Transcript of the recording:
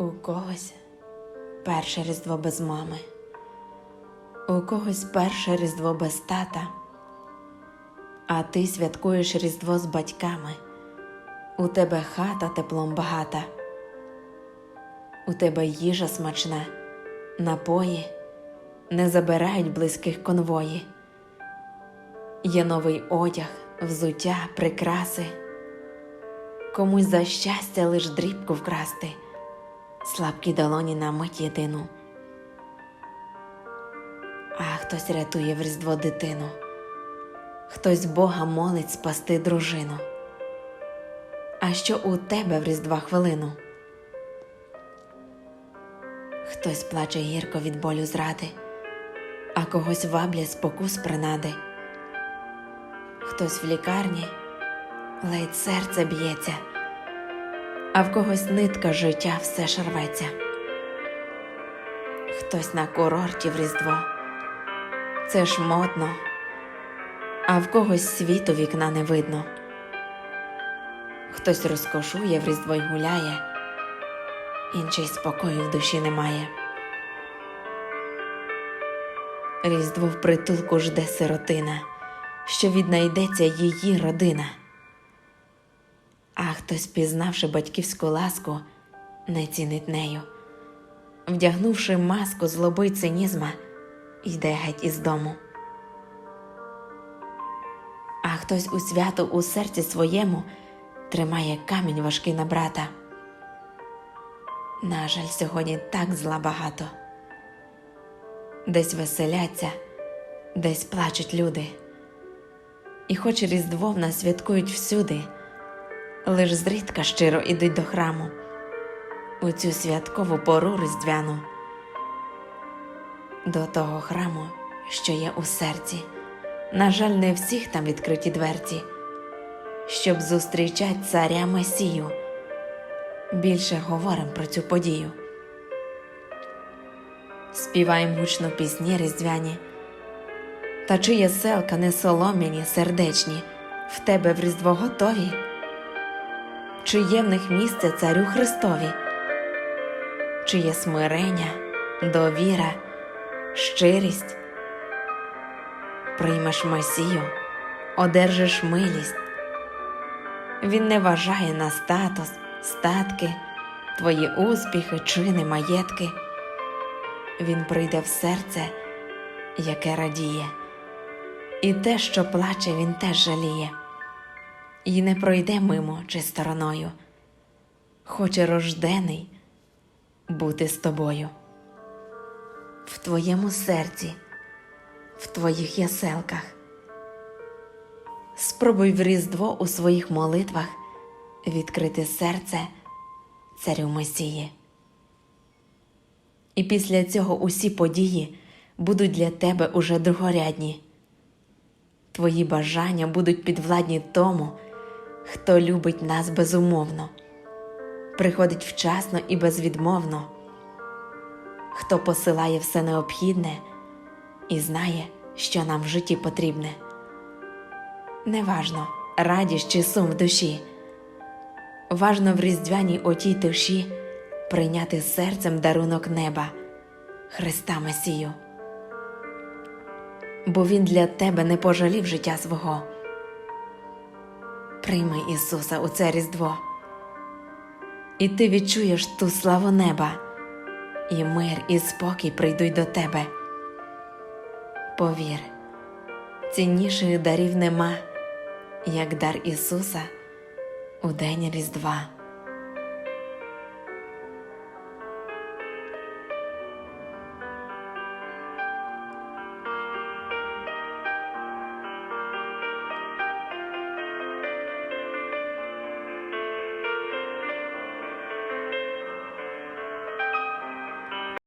У когось перше різдво без мами, у когось перше різдво без тата, а ти святкуєш різдво з батьками, у тебе хата теплом багата, у тебе їжа смачна, напої не забирають близьких конвої. Є новий одяг, взуття, прикраси, комусь за щастя лиш дрібку вкрасти слабкі долоні на мить єдину. А хтось рятує в різдво дитину, хтось Бога молить спасти дружину. А що у тебе в різдва хвилину? Хтось плаче гірко від болю зради, а когось ваблять спокус принади. Хтось в лікарні ледь серце б'ється а в когось нитка життя все ж рветься. Хтось на курорті в Різдво, це ж модно, а в когось світу вікна не видно. Хтось розкошує в Різдво й гуляє, інший спокою в душі немає. Різдво в притулку жде сиротина, що віднайдеться її родина. А хтось, пізнавши батьківську ласку, не цінить нею, вдягнувши маску злоби й цинізма, йде геть із дому. А хтось у свято у серці своєму тримає камінь важкий на брата. На жаль, сьогодні так зла багато. Десь веселяться, десь плачуть люди. І хоч Різдво в нас святкують всюди лиш зрідка щиро ідуть до храму у цю святкову пору різдвяну, до того храму, що є у серці. На жаль, не всіх там відкриті дверці, щоб зустрічать царя Месію. Більше говорим про цю подію. Співаємо гучно пісні різдвяні, та чиє селка не солом'яні, сердечні, в тебе в різдво готові чи в них місце Царю Христові, чи є смирення, довіра, щирість, приймеш Месію, одержиш милість. Він не вважає на статус, статки, твої успіхи, чини, маєтки. Він прийде в серце, яке радіє, і те, що плаче, він теж жаліє і не пройде мимо чи стороною, хоче рождений бути з тобою. В твоєму серці, в твоїх яселках. Спробуй в Різдво у своїх молитвах відкрити серце царю Месії. І після цього усі події будуть для тебе уже другорядні. Твої бажання будуть підвладні тому хто любить нас безумовно, приходить вчасно і безвідмовно, хто посилає все необхідне і знає, що нам в житті потрібне. Неважно, радість чи сум в душі, важно в різдвяній отій тиші прийняти серцем дарунок неба, Христа Месію. Бо Він для тебе не пожалів життя свого. Прийми Ісуса у це Різдво, і ти відчуєш ту славу неба, і мир, і спокій прийдуть до тебе. Повір, цінніших дарів нема, як дар Ісуса у день Різдва.